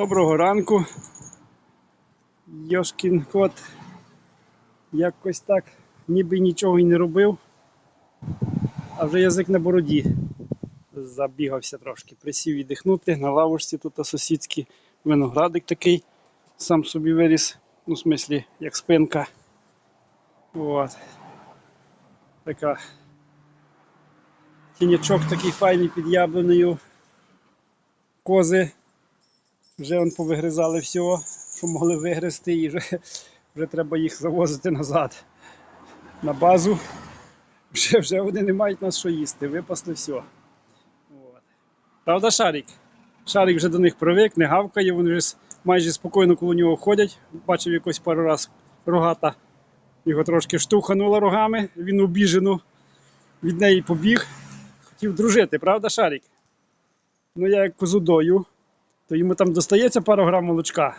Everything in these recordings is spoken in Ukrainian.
Доброго ранку. Йошкін кот. Якось так, ніби нічого й не робив. А вже язик на бороді. Забігався трошки. Присів віддихнути на лавочці тут сусідський виноградик такий. Сам собі виріс. Ну, в смислі, як спинка. От. Така. Тінячок такий файний під яблунею. Кози. Вже он повигризали всього, що могли вигризти, і вже, вже треба їх завозити назад на базу. Вже, вже вони не мають нас що їсти, випасли все. От. Правда, Шарик? Шарик вже до них привик, не гавкає, вони вже майже спокійно коло нього ходять. Бачив якось пару раз рогата. Його трошки штовханула рогами, він обіжено від неї побіг. Хотів дружити, правда, Шарик? Ну я як козу дою, то йому там достається пару грам молочка.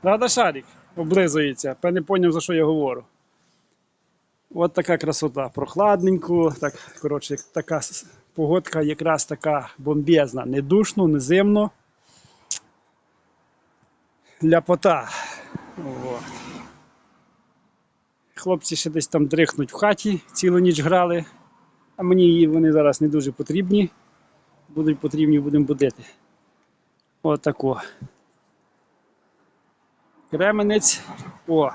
Правда, Шарик? Облизується. Певне поняв, за що я говорю. От така красота. Прохладненько, так, коротше, така погодка якраз така бомбезна. Не душно, не зимно. Ляпота. От. Хлопці ще десь там дрихнуть в хаті, цілу ніч грали, а мені вони зараз не дуже потрібні. Будуть потрібні, будемо будити. Отако. Кременець. О.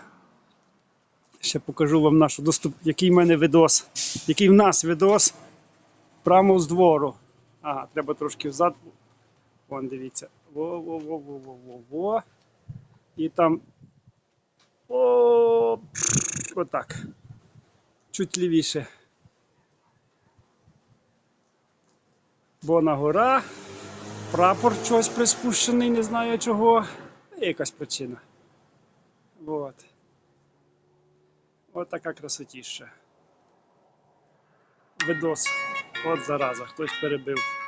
Ще покажу вам нашу доступ, який в мене видос, який в нас видос прямо з двору. Ага, треба трошки взад. Вон, дивіться. Во-во-во-во-во-во. І там. О, отак. Чуть лівіше. Бона гора. Прапор чогось приспущений, не знаю чого. Є якась причина. Вот. От така красотіща. Видос. От зараза, хтось перебив.